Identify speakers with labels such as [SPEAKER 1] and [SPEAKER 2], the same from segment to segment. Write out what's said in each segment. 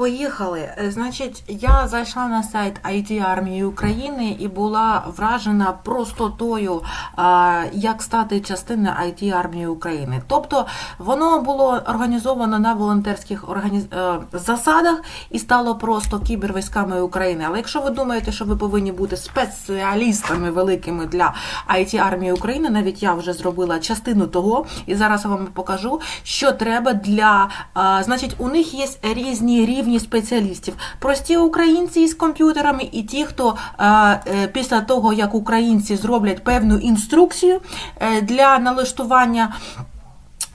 [SPEAKER 1] поїхали. Е, Значить, я зайшла на сайт IT армії України і була вражена простотою, як стати частиною IT армії України. Тобто воно було організовано на волонтерських органі... е, засадах і стало просто кібервійськами України. Але якщо ви думаєте, що ви повинні бути спеціалістами великими для IT армії України, навіть я вже зробила частину того, і зараз я вам покажу, що треба для. Значить, у них є різні рівні спеціалістів. Прості українці із комп'ютерами, і ті, хто е, після того, як українці зроблять певну інструкцію е, для налаштування.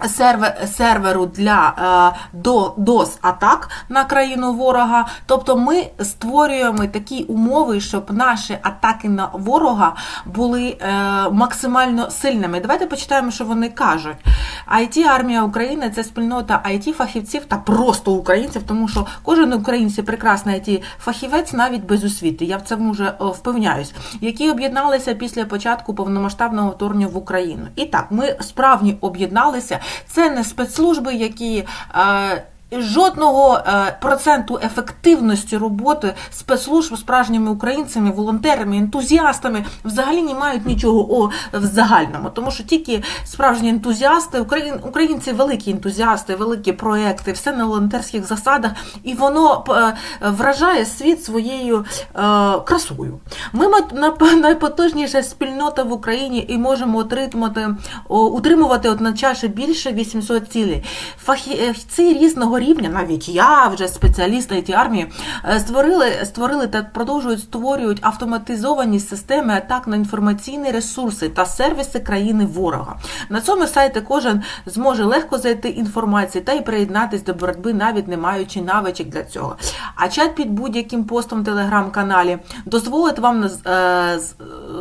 [SPEAKER 1] Сервер, серверу для е, до, DOS атак на країну ворога. Тобто ми створюємо такі умови, щоб наші атаки на ворога були е, максимально сильними. Давайте почитаємо, що вони кажуть. IT армія України це спільнота IT фахівців та просто українців, тому що кожен українець прекрасний IT фахівець навіть без освіти. Я в цьому вже е, впевняюсь, які об'єдналися після початку повномасштабного вторгнення в Україну. І так, ми справді об'єдналися. Це не спецслужби, які. Жодного е, проценту ефективності роботи спецслужб справжніми українцями, волонтерами, ентузіастами взагалі не мають нічого о, в загальному, тому що тільки справжні ентузіасти, україн, українці великі ентузіасти, великі проекти, все на волонтерських засадах, і воно е, вражає світ своєю е, красою. Ми найпотужніша спільнота в Україні і можемо отримати, утримувати одночасно більше 800 цілей. Фахівці різного рівня, навіть я вже спеціаліст it армії, е, створили, створили та продовжують створюють автоматизовані системи атак на інформаційні ресурси та сервіси країни ворога. На цьому сайті кожен зможе легко знайти інформацію та й приєднатись до боротьби, навіть не маючи навичок для цього. А чат під будь-яким постом в телеграм-каналі дозволить вам е,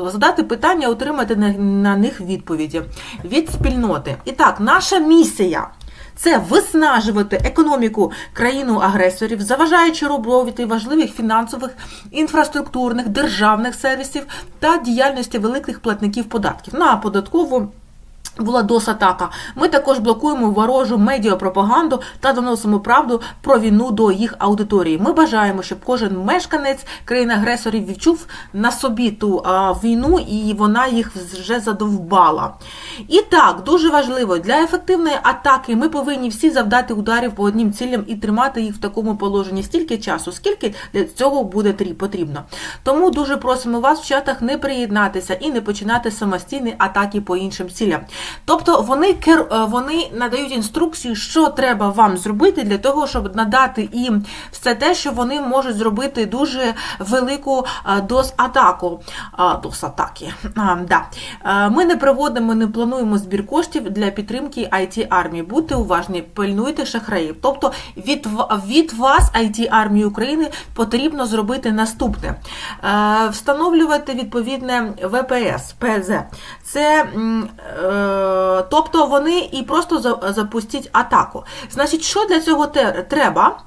[SPEAKER 1] задати питання, отримати на них відповіді від спільноти. І так, наша місія. Це виснажувати економіку країну-агресорів, заважаючи робити важливих фінансових, інфраструктурних, державних сервісів та діяльності великих платників податків на податкову. Була досатака. Ми також блокуємо ворожу медіапропаганду та доносимо правду про війну до їх аудиторії. Ми бажаємо, щоб кожен мешканець країни-агресорів відчув на собі ту а, війну, і вона їх вже задовбала. І так, дуже важливо для ефективної атаки ми повинні всі завдати ударів по одним цілям і тримати їх в такому положенні стільки часу, скільки для цього буде трі- потрібно. Тому дуже просимо вас в чатах не приєднатися і не починати самостійні атаки по іншим цілям. Тобто вони е, вони надають інструкцію, що треба вам зробити для того, щоб надати їм все те, що вони можуть зробити дуже велику е, дос-атаку. Е, Дос-атаки. А, да. Ми не проводимо, не плануємо збір коштів для підтримки it армії. Будьте уважні, пильнуйте шахраїв. Тобто від, від вас, it армії України, потрібно зробити наступне: встановлювати відповідне ВПС, ПЗ. Це е, тобто вони і просто за- запустять атаку. Значить, що для цього треба?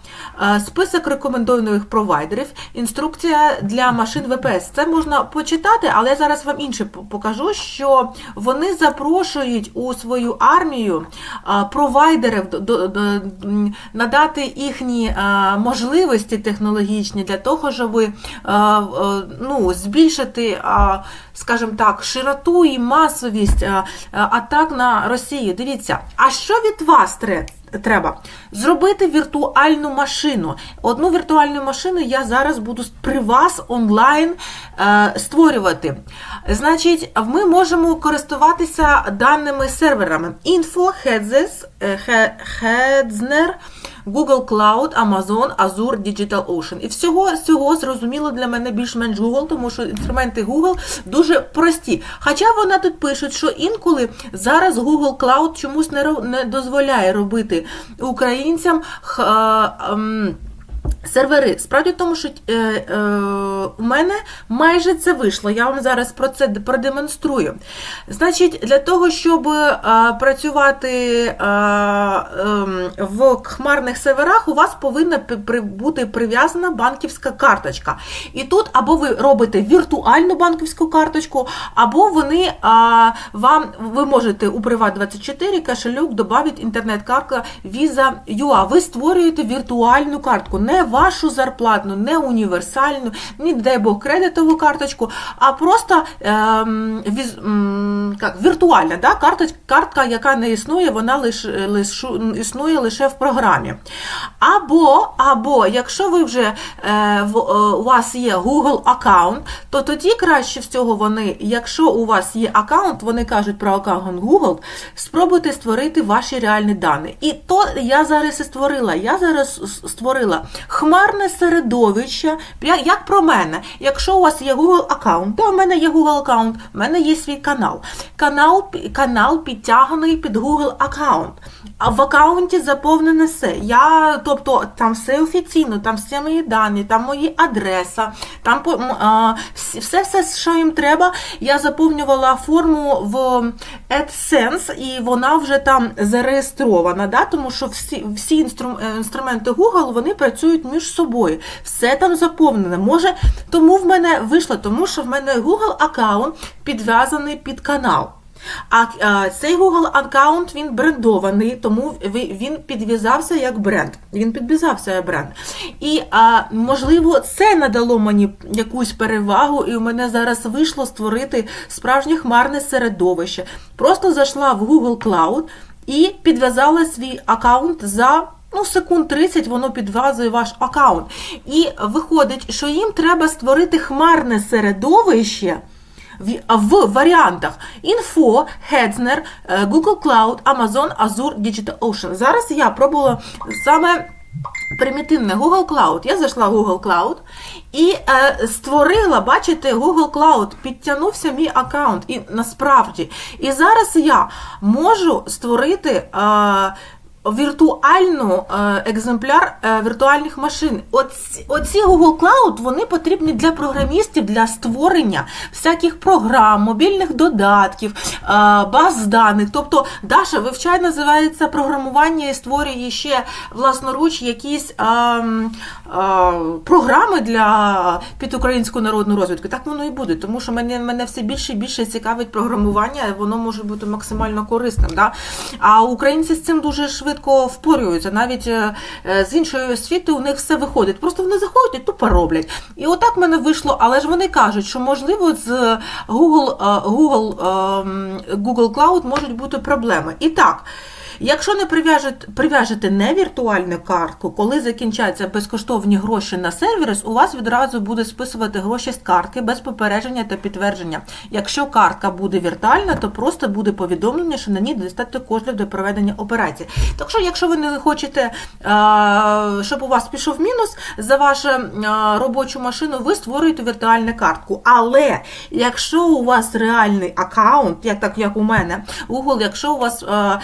[SPEAKER 1] Е, Список рекомендованих провайдерів, інструкція для машин ВПС. Це можна почитати, але я зараз вам інше покажу, що вони запрошують у свою армію е, провайдерів надати їхні е, можливості технологічні для того, щоб е, е, ну, збільшити, е, скажімо так, широту і масовість е, е, атак на Росію. Дивіться, а що від вас тре- треба? Зробити віртуальну машину. Одну віртуальну машину я зараз буду при вас онлайн е, створювати. Значить, ми можемо користуватися даними серверами. Info, Headsner, Google Cloud, Amazon, Azure, DigitalOcean. І всього цього зрозуміло для мене більш-менш Google, тому що інструменти Google дуже прості. Хоча вона тут пише, що інколи зараз Google Cloud чомусь не, дозволяє робити українцям. Е, Сервери, справді в тому, що е, е, у мене майже це вийшло. Я вам зараз про це продемонструю. Значить, для того, щоб е, працювати е, е, в хмарних серверах, у вас повинна бути прив'язана банківська карточка. І тут або ви робите віртуальну банківську карточку, або вони а, вам ви можете у Privat24 кошелек додати інтернет-картка Visa UA. Ви створюєте віртуальну картку, не вашу зарплатну, не універсальну, не дай Бог кредитову карточку, а просто ем, віз, як, віртуальна да? карточ, картка, яка не існує, вона лише, лише існує лише в програмі. Або, або якщо ви вже е, в, е, у вас є Google аккаунт, то тоді краще всього вони, якщо у вас є аккаунт, вони кажуть про аккаунт Google, спробуйте створити ваші реальні дані. І то я зараз і створила. Я зараз створила хмарне середовище, як про мене. Якщо у вас є Google аккаунт, то в мене є Google аккаунт, в мене є свій канал. Канал, канал підтягнений під Google аккаунт. А в аккаунті заповнене все. Я, тобто там все офіційно, там всі мої дані, там мої адреса, там а, все, все, що їм треба. Я заповнювала форму в AdSense, і вона вже там зареєстрована, да? тому що всі, всі інстру- інструменти Google вони працюють між собою. Все там заповнене. Може, тому в мене вийшло, тому що в мене Google аккаунт підв'язаний під канал. А е, цей Google аккаунт він брендований, тому він підв'язався як бренд. Він підв'язався як бренд. І а, можливо, це надало мені якусь перевагу, і у мене зараз вийшло створити справжнє хмарне середовище. Просто зайшла в Google Cloud і підв'язала свій аккаунт за. Ну, секунд 30 воно підв'язує ваш аккаунт. І виходить, що їм треба створити хмарне середовище в, в варіантах Info, Hetzner, е, Google Cloud, Amazon, Azure, DigitalOcean. Зараз я пробувала саме примітивне Google Cloud. Я зайшла в Google Cloud і е, створила, бачите, Google Cloud, підтягнувся мій аккаунт. І насправді. І зараз я можу створити. Е, Віртуальну е, екземпляр е, віртуальних машин. Оці, оці Google Cloud вони потрібні для програмістів для створення всяких програм, мобільних додатків, е, баз даних. Тобто Даша вивчає, називається програмування і створює ще власноруч якісь е, м, е, програми для під українську народну розвідку. Так воно і буде, тому що мене, мене все більше і більше цікавить програмування, воно може бути максимально корисним. Да? А українці з цим дуже швидко впорюються. Навіть е, е, з іншої освіти у них все виходить. Просто вони заходять і тупо роблять. І отак в мене вийшло, але ж вони кажуть, що можливо з Google, е, Google, ем, Google Cloud можуть бути проблеми. І так. Якщо не прив'яжете, прив'яжете не віртуальну картку, коли закінчаться безкоштовні гроші на сервіс, у вас відразу буде списувати гроші з картки без попередження та підтвердження. Якщо картка буде віртуальна, то просто буде повідомлення, що на ній достатньо коштів до проведення операції. Так що, якщо ви не хочете, щоб у вас пішов мінус за вашу робочу машину, ви створюєте віртуальну картку. Але якщо у вас реальний аккаунт, як так як у мене, Google, якщо у вас а,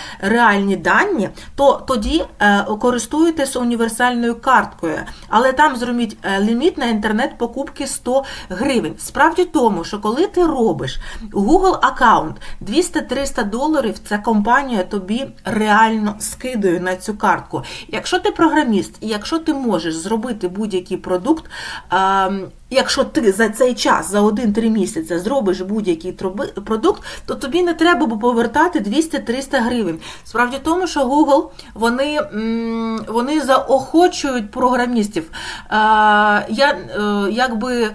[SPEAKER 1] реальні дані, то тоді е, користуєтесь універсальною карткою. Але там зробіть е, ліміт на інтернет-покупки 100 гривень. Справді тому, що коли ти робиш Google аккаунт 200-300 доларів, ця компанія тобі реально скидує на цю картку. Якщо ти програміст, і якщо ти можеш зробити будь-який продукт. Якщо ти за цей час, за 1-3 місяці зробиш будь-який продукт, то тобі не треба повертати 200-300 гривень. Справді тому, що Google вони, вони заохочують програмістів. Я е, якби.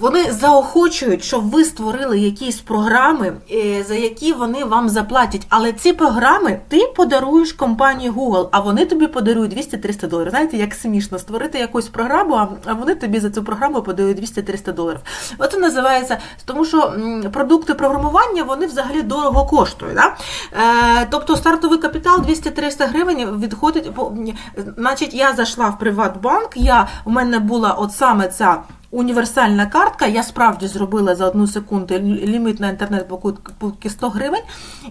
[SPEAKER 1] Вони заохочують, щоб ви створили якісь програми, е, за які вони вам заплатять. Але ці програми ти подаруєш компанії Google, а вони тобі подарують 200-300 доларів. Знаєте, як смішно створити якусь програму, а- вони тобі за цю програму подарують 200-300 доларів. Оце називається, тому що продукти програмування вони взагалі дорого коштують. Да? Е, тобто стартовий капітал 200-300 гривень відходить. Значить, я зайшла в Приватбанк, я, у мене була от саме ця універсальна картка. Я справді зробила за одну секунду ліміт на інтернет покупки 100 гривень.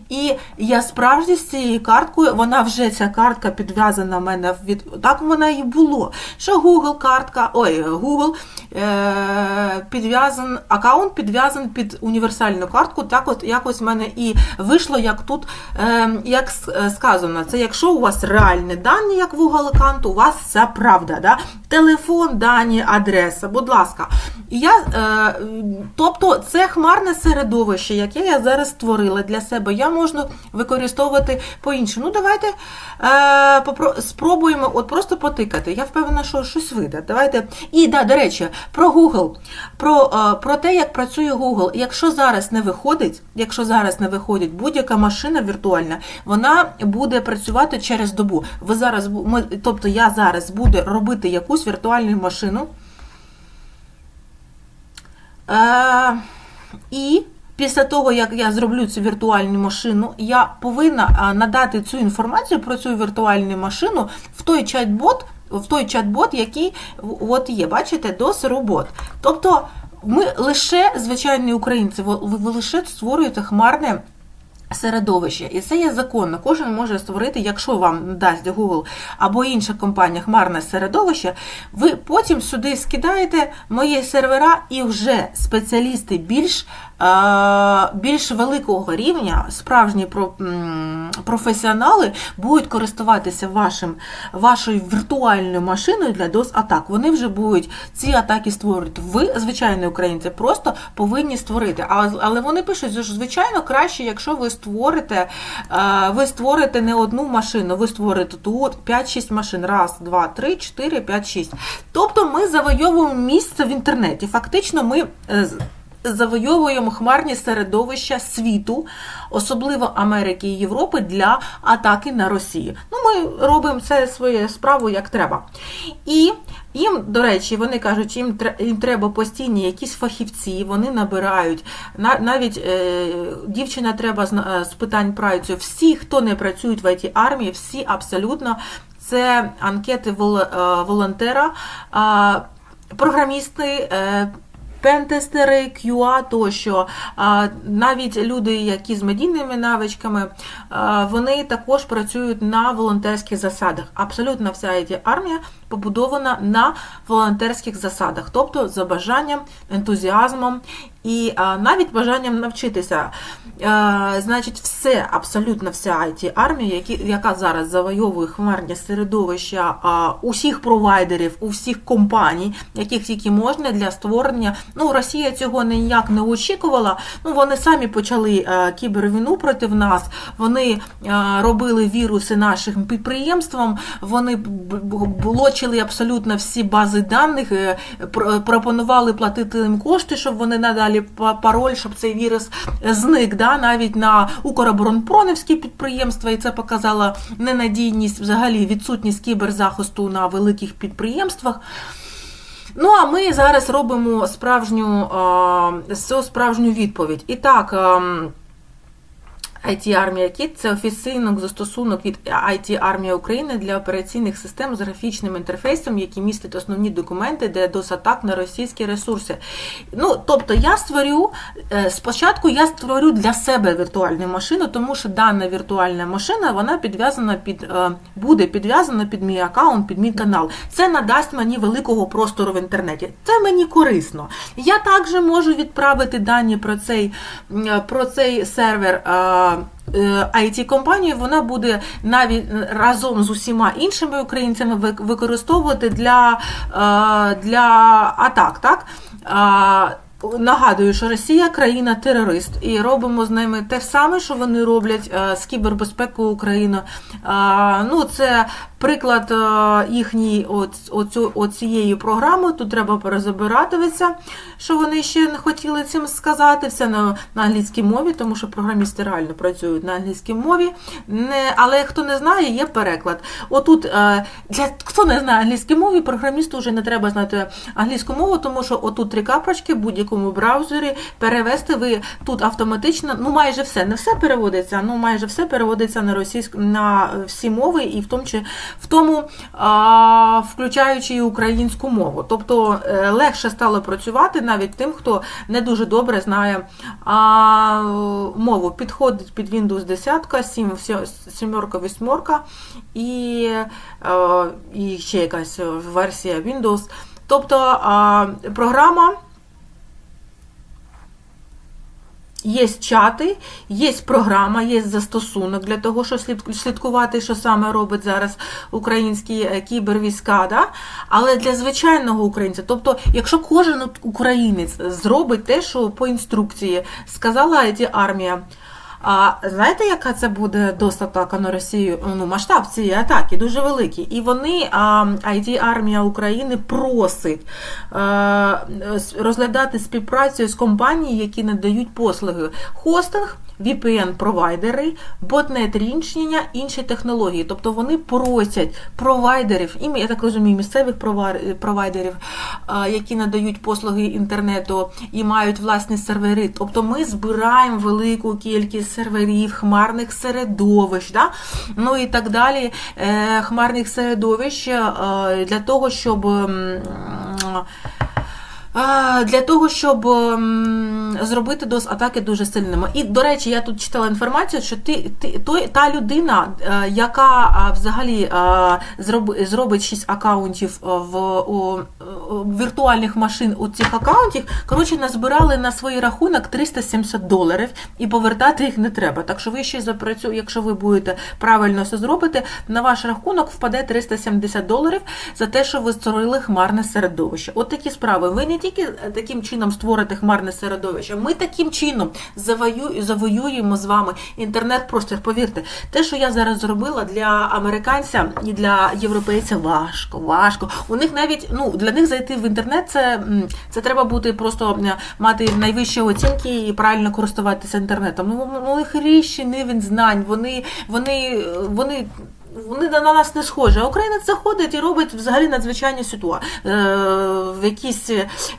[SPEAKER 1] І я справді з цією карткою, вона вже ця картка підв'язана в мене від так вона і було. Що Google картка, ой, Google е, підв'язан, аккаунт підв'язан під універсальну картку. Так от якось в мене і вийшло, як тут е, як е, сказано, це якщо у вас реальні дані, як Google аккаунт, у вас вся правда. Да? Телефон, дані, адреса, будь ласка. І я, е, тобто це хмарне середовище, яке я зараз створила для себе, я можу використовувати по-іншому. Ну, давайте е, попро- спробуємо от просто потикати. Я впевнена, що щось вийде. Давайте. І да, до речі, про Google, про, е, про те, як працює Google. Якщо зараз не виходить, якщо зараз не виходить будь-яка машина віртуальна, вона буде працювати через добу. Ви зараз ми, тобто я зараз буду робити якусь віртуальну машину. І після того, як я зроблю цю віртуальну машину, я повинна надати цю інформацію про цю віртуальну машину в той чат-бот, в той чат-бот, який от є, бачите, DOS-робот. Тобто ми лише, звичайні українці, ви лише створюєте хмарне. Середовище, і це є законно. Кожен може створити, якщо вам дасть Google або інша компанія хмарне середовище, ви потім сюди скидаєте мої сервера, і вже спеціалісти більш, більш великого рівня, справжні професіонали, будуть користуватися вашим, вашою віртуальною машиною для DOS-атак. Вони вже будуть ці атаки створювати. Ви, звичайні українці, просто повинні створити. Але, вони пишуть, що звичайно краще, якщо ви створите, е, ви створите не одну машину, ви створите тут 5-6 машин. Раз, два, три, чотири, п'ять, шість. Тобто ми завойовуємо місце в інтернеті. Фактично, ми. Завойовуємо хмарні середовища світу, особливо Америки і Європи, для атаки на Росію. Ну, ми робимо це свою справу як треба. І їм, до речі, вони кажуть, їм їм треба постійні якісь фахівці, вони набирають. На- Навіть е, дівчина треба е, з питань працю. Всі, хто не працюють в it армії, всі абсолютно це анкети е, волонтера, програмісти. Пентестери, QA тощо, навіть люди, які з медійними навичками, вони також працюють на волонтерських засадах. Абсолютно вся it армія побудована на волонтерських засадах, тобто за бажанням, ентузіазмом і а, навіть бажанням навчитися. А, Значить, все, абсолютно вся it армія, яка зараз завойовує хмарні середовища а, усіх провайдерів, усіх компаній, яких тільки можна для створення. Ну, Росія цього ніяк не очікувала. Ну, вони самі почали а, кібервійну проти нас. Вони а, робили віруси нашим підприємствам. Вони блочили абсолютно всі бази даних, е, пропонували платити їм кошти, щоб вони надалі па- пароль, щоб цей вірус зник. Да? Навіть на Укроборонпронівські підприємства, і це показало ненадійність, взагалі відсутність кіберзахисту на великих підприємствах. Ну, а ми зараз робимо справжню, е, справжню відповідь. І так. IT Армія Кіт це офіційний застосунок від IT Армія України для операційних систем з графічним інтерфейсом, які містять основні документи для DOS-атак на російські ресурси. Ну, тобто я створю, е, спочатку я створю для себе віртуальну машину, тому що дана віртуальна машина вона підв'язана під, е, буде підв'язана під мій аккаунт, під мій канал. Це надасть мені великого простору в інтернеті. Це мені корисно. Я також можу відправити дані про цей, е, про цей сервер. Е, it компанію вона буде навіть разом з усіма іншими українцями вик- використовувати для, е, для атак. Так? Нагадую, що Росія країна терорист, і робимо з ними те саме, що вони роблять е, з кібербезпекою України. Ну, це приклад е, їхньої оцієї програми. Тут треба перезабиратися, що вони ще не хотіли цим сказати. Все на, на англійській мові, тому що програмісти реально працюють на англійській мові. Не, але хто не знає, є переклад. Отут, е, для хто не знає англійській мові, програмісту вже не треба знати англійську мову, тому що отут три капочки, будь-яку будь-якому браузері перевести ви тут автоматично, ну майже все, не все переводиться, ну майже все переводиться на російську на всі мови, і в тому, чи- в тому а, включаючи і українську мову. Тобто е, легше стало працювати навіть тим, хто не дуже добре знає а, мову. Підходить під Windows 10, 7, 7, 8 і, е, і ще якась версія Windows. Тобто програма. Є чати, є програма, є застосунок для того, щоб слід- слідкувати, що саме робить зараз українські е, кібервійська. Да? Але для звичайного українця, тобто, якщо кожен українець зробить те, що по інструкції сказала ці армія. А знаєте, яка це буде атака на Росію? Ну, масштаб цієї атаки дуже великий. І вони, it армія України просить е, розглядати співпрацю з компанією, які надають послуги хостинг. VPN-провайдери, ботнет рішення, інші технології. Тобто вони просять провайдерів, і я так розумію, місцевих провайдерів, які надають послуги інтернету і мають власні сервери. Тобто ми збираємо велику кількість серверів, хмарних середовищ, да? ну і так далі, е, хмарних середовищ е, для того, щоб. Для того, щоб зробити дос атаки дуже сильними. І, до речі, я тут читала інформацію, що ти, ти той, та людина, е, яка взагалі е, зробить 6 акаунтів е, в у, у віртуальних машин у цих акаунтів, коротше, назбирали на свій рахунок 370 доларів і повертати їх не треба. Так що ви ще запрацю, якщо ви будете правильно все зробити, на ваш рахунок впаде 370 доларів за те, що ви створили хмарне середовище. От такі справи. Ви не тільки е, таким чином створите хмарне середовище, ми таким чином завою, завоюємо з вами інтернет-простір. Повірте, те, що я зараз зробила для американця і для європейця, важко, важко. У них навіть ну для них зайти в інтернет, це, це треба бути просто мати найвищі оцінки і правильно користуватися інтернетом. Ну, у них ріщі рівень знань, вони, вони, вони вони на нас не схожі. А українець заходить і робить взагалі надзвичайні ситуації, в якісь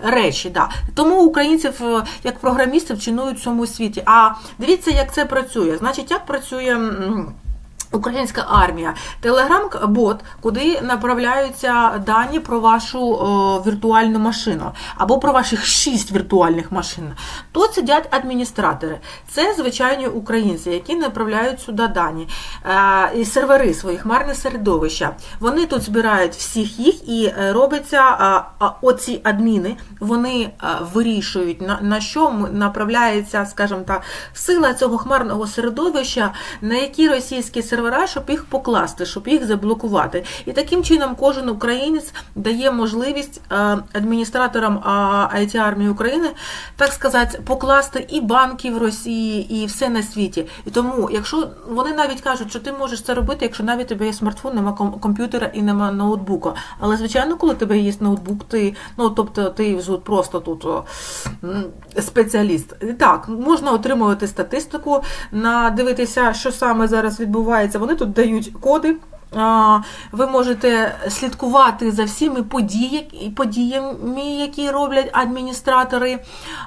[SPEAKER 1] речі. Да. Тому українців е, як програмістів чинують в цьому світі. А дивіться, як це працює. Значить, як працює. Українська армія, телеграм-бот, куди направляються дані про вашу е, віртуальну машину або про ваших шість віртуальних машин. Тут сидять адміністратори. Це звичайні українці, які направляють сюди дані е, і сервери свої хмарне середовища. Вони тут збирають всіх їх і е, робиться а, оці адміни. Вони е, вирішують на, на що направляється, скажімо так, сила цього хмарного середовища, на які російські сервера, щоб їх покласти, щоб їх заблокувати. І таким чином кожен українець дає можливість е, адміністраторам it армії України, так сказати, покласти і банки в Росії, і все на світі. І тому, якщо вони навіть кажуть, що ти можеш це робити, якщо навіть тебе є смартфон, нема комп'ютера і нема ноутбука. Але звичайно, коли тебе є ноутбук, ти ну тобто ти просто тут спеціаліст. Так, можна отримувати статистику, на дивитися, що саме зараз відбувається. Вони тут дають коди. Ви можете слідкувати за всіми подіями, які роблять адміністратори.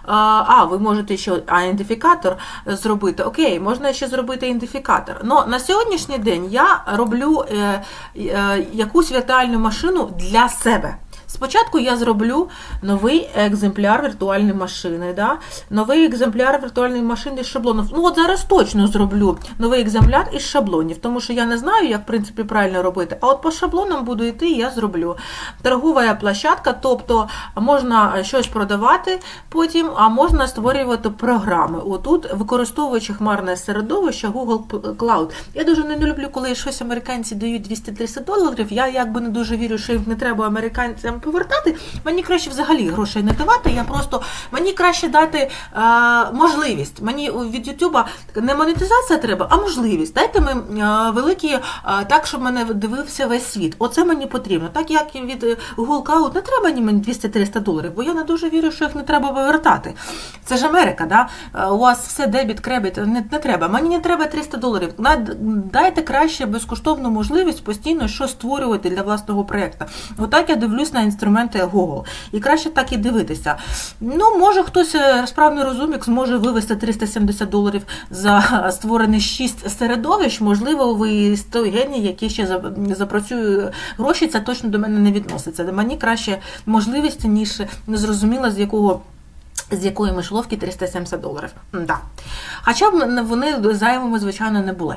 [SPEAKER 1] А, А, ви можете ще ідентифікатор зробити. Окей, можна ще зробити ідентифікатор. Но на сьогоднішній день я роблю е, е, якусь віртуальну машину для себе. Спочатку я зроблю новий екземпляр віртуальної машини, да? новий екземпляр віртуальної машини з шаблонів. Ну от зараз точно зроблю новий екземпляр із шаблонів, тому що я не знаю, як в принципі правильно робити. А от по шаблонам буду йти, я зроблю. Торгова площадка, тобто можна щось продавати потім, а можна створювати програми. Отут, використовуючи хмарне середовище Google Cloud. Я дуже не люблю, коли щось американці дають 200-300 доларів. Я якби не дуже вірю, що їх не треба американцям повертати. Мені краще взагалі грошей не давати. Я просто мені краще дати е, можливість. Мені від Ютуба не монетизація треба, а можливість. Дайте мені е, великі е, так, щоб мене дивився весь світ. Оце мені потрібно. Так як від Google Cloud не треба ні мені 200-300 доларів, бо я не дуже вірю, що їх не треба повертати. Це ж Америка, да? У вас все дебіт, кребіт, не, не треба. Мені не треба 300 доларів. Дайте краще безкоштовну можливість постійно щось створювати для власного проєкту. Отак я дивлюсь на інструменти Google. І краще так і дивитися. Ну, може, хтось е, справний розумік зможе вивести 370 доларів за створене 6 середовищ. Можливо, ви з той геній, який ще запрацює гроші, це точно до мене не відноситься. Мені краще можливість, ніж незрозуміло, з якого. З якої мишоловки 370 доларів. Да. Хоча б вони зайвими, звичайно, не були.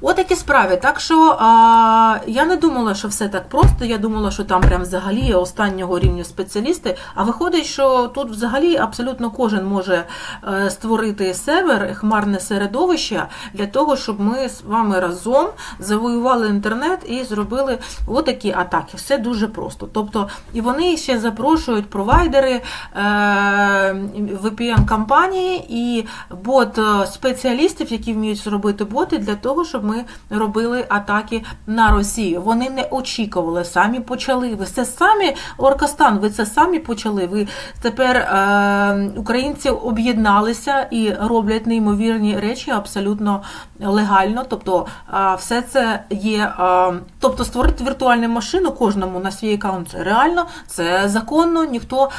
[SPEAKER 1] От такі справи. Так що а, я не думала, що все так просто. Я думала, що там прям взагалі останнього рівня спеціалісти. А виходить, що тут взагалі абсолютно кожен може е, створити сервер, хмарне середовище для того, щоб ми з вами разом завоювали інтернет і зробили отакі атаки. Все дуже просто. Тобто, і вони ще запрошують провайдери. Е, VPN-компанії і бот е, спеціалістів, які вміють зробити боти для того, щоб ми робили атаки на Росію. Вони не очікували, самі почали. Ви це самі Оркостан, ви це самі почали. Ви тепер е, українці об'єдналися і роблять неймовірні речі абсолютно легально. Тобто, все це є. Тобто, створити віртуальну машину кожному на свій аккаунт це реально, це законно, ніхто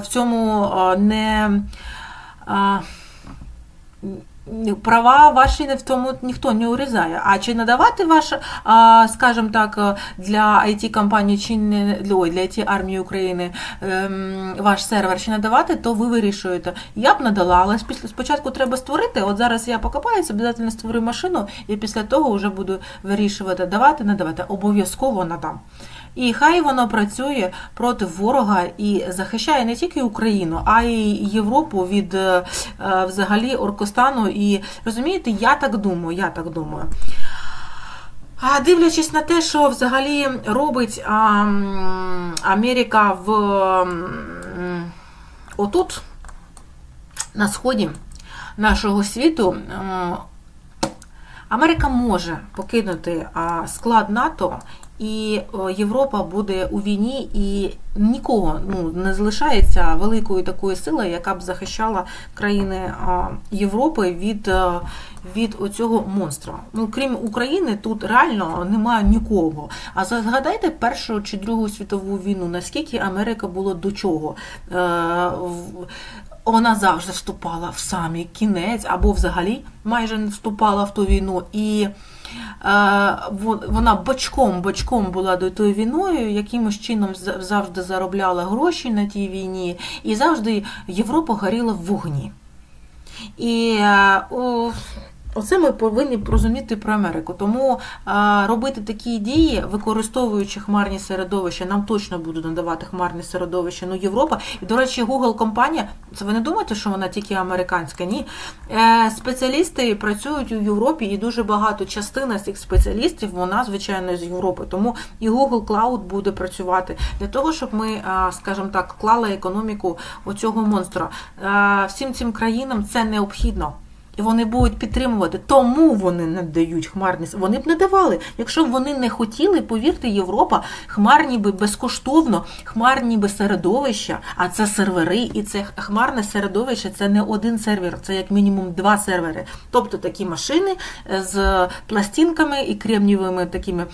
[SPEAKER 1] в цьому не. Права ваші не в тому ніхто не урізає. А чи надавати ваш, скажімо так, для it компанії чи не для, ой, для it армії України ем, ваш сервер чи надавати, то ви вирішуєте. Я б надала, але спочатку треба створити. От зараз я покопаюся, обов'язково створю машину, і після того вже буду вирішувати, давати, не давати. Обов'язково надам. І хай воно працює проти ворога і захищає не тільки Україну, а й Європу від е, е, взагалі Оркостану. І розумієте, я так думаю, я так думаю. А дивлячись на те, що взагалі робить а, Америка в отут, на сході нашого світу, Америка може покинути склад НАТО, і Європа буде у війні, і нікого ну, не залишається великою такою силою, яка б захищала країни Європи від, е, від оцього монстра. Ну, крім України, тут реально немає нікого. А згадайте Першу чи Другу світову війну, наскільки Америка була до чого. Е, вона завжди вступала в самий кінець, або взагалі майже не вступала в ту війну. І вона бочком бочком була до тою війною, якимось чином завжди заробляла гроші на тій війні, і завжди Європа горіла в вогні. І е, оце ми повинні розуміти про Америку. Тому робити такі дії, використовуючи хмарні середовища, нам точно будуть надавати хмарні середовища. Ну, Європа. І, до речі, Google компанія, це ви не думаєте, що вона тільки американська? Ні. Е, спеціалісти працюють у Європі, і дуже багато частина цих спеціалістів, вона, звичайно, з Європи. Тому і Google Cloud буде працювати для того, щоб ми, скажімо так, клали економіку оцього монстра. Е, Всім цим країнам це необхідно. І вони будуть підтримувати, тому вони не дають хмарні. Вони б не давали. Якщо б вони не хотіли, повірте, Європа, хмарні би безкоштовно, хмарні би середовища, а це сервери, і це хмарне середовище це не один сервер, це як мінімум два сервери. Тобто такі машини е, з пластинками і кремнієвими такими,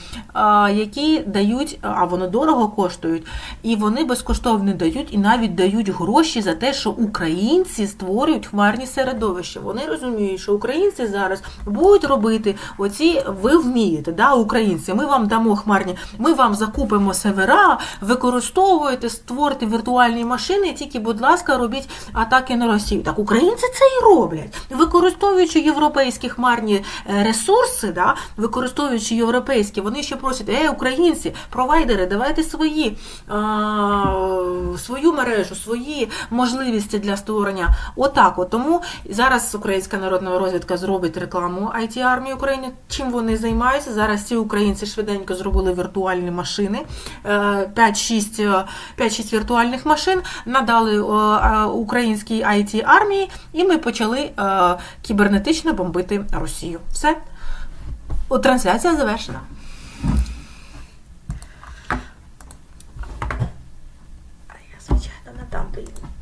[SPEAKER 1] які дають, а воно дорого коштують, і вони безкоштовно дають і навіть дають гроші за те, що українці створюють хмарні середовища. Вони розуміють, що українці зараз будуть робити оці, ви вмієте, да, українці. Ми вам дамо хмарні, ми вам закупимо сервера, використовуєте, створите віртуальні машини, тільки, будь ласка, робіть атаки на Росію. Так українці це і роблять, використовуючи європейські хмарні е, ресурси, да, використовуючи європейські, вони ще просять, е, українці, провайдери, давайте свої, а, свою мережу, свої можливості для створення. Отак. От. Тому зараз Українська народна розвідка зробить рекламу IT армії України. Чим вони займаються? Зараз ці українці швиденько зробили віртуальні машини, е, 5-6 е, 5-6 віртуальних машин, надали е, е, українській IT армії, і ми почали е, кібернетично бомбити Росію. Все. Трансляція завершена. Я, звичайно, не.